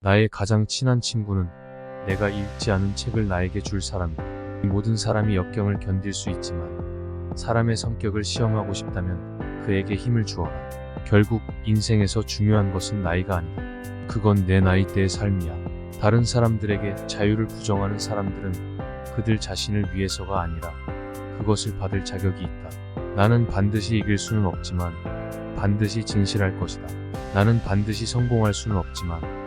나의 가장 친한 친구는 내가 읽지 않은 책을 나에게 줄 사람이다. 모든 사람이 역경을 견딜 수 있지만 사람의 성격을 시험하고 싶다면 그에게 힘을 주어라. 결국 인생에서 중요한 것은 나이가 아니다. 그건 내 나이대의 삶이야. 다른 사람들에게 자유를 부정하는 사람들은 그들 자신을 위해서가 아니라 그것을 받을 자격이 있다. 나는 반드시 이길 수는 없지만 반드시 진실할 것이다. 나는 반드시 성공할 수는 없지만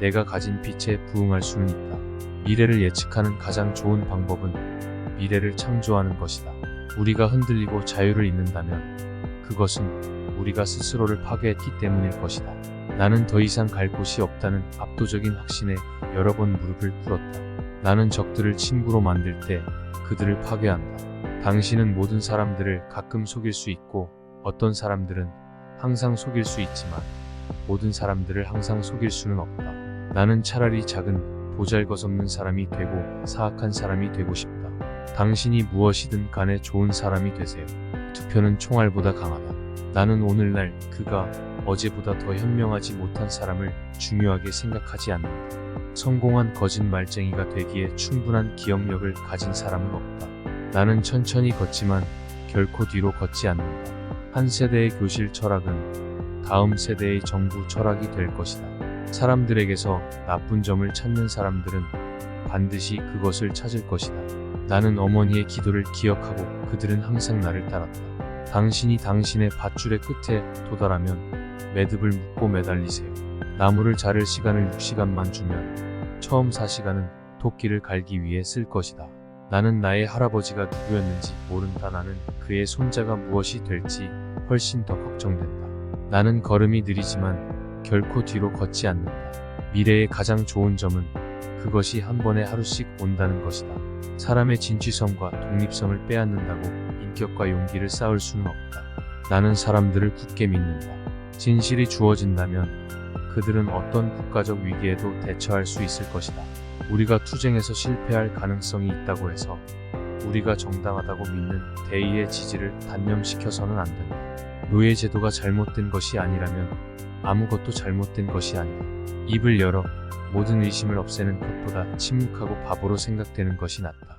내가 가진 빛에 부응할 수는 있다. 미래를 예측하는 가장 좋은 방법은 미래를 창조하는 것이다. 우리가 흔들리고 자유를 잃는다면 그것은 우리가 스스로를 파괴했기 때문일 것이다. 나는 더 이상 갈 곳이 없다는 압도적인 확신에 여러 번 무릎을 꿇었다. 나는 적들을 친구로 만들 때 그들을 파괴한다. 당신은 모든 사람들을 가끔 속일 수 있고 어떤 사람들은 항상 속일 수 있지만 모든 사람들을 항상 속일 수는 없다. 나는 차라리 작은 보잘것없는 사람이 되고 사악한 사람이 되고 싶다. 당신이 무엇이든 간에 좋은 사람이 되세요. 투표는 총알보다 강하다. 나는 오늘날 그가 어제보다 더 현명하지 못한 사람을 중요하게 생각하지 않는다. 성공한 거짓말쟁이가 되기에 충분한 기억력을 가진 사람은 없다. 나는 천천히 걷지만 결코 뒤로 걷지 않는다. 한 세대의 교실 철학은 다음 세대의 정부 철학이 될 것이다. 사람들에게서 나쁜 점을 찾는 사람들은 반드시 그것을 찾을 것이다. 나는 어머니의 기도를 기억하고 그들은 항상 나를 따랐다. 당신이 당신의 밧줄의 끝에 도달하면 매듭을 묶고 매달리세요. 나무를 자를 시간을 6시간만 주면 처음 4시간은 토끼를 갈기 위해 쓸 것이다. 나는 나의 할아버지가 누구였는지 모른다. 나는 그의 손자가 무엇이 될지 훨씬 더 걱정된다. 나는 걸음이 느리지만 결코 뒤로 걷지 않는다. 미래의 가장 좋은 점은 그것이 한 번에 하루씩 온다는 것이다. 사람의 진취성과 독립성을 빼앗는다고 인격과 용기를 쌓을 수는 없다. 나는 사람들을 굳게 믿는다. 진실이 주어진다면 그들은 어떤 국가적 위기에도 대처할 수 있을 것이다. 우리가 투쟁에서 실패할 가능성이 있다고 해서 우리가 정당하다고 믿는 대의의 지지를 단념시켜서는 안 된다. 노예 제도가 잘못된 것이 아니라면 아무것도 잘못된 것이 아니다. 입을 열어 모든 의심을 없애는 것보다 침묵하고 바보로 생각되는 것이 낫다.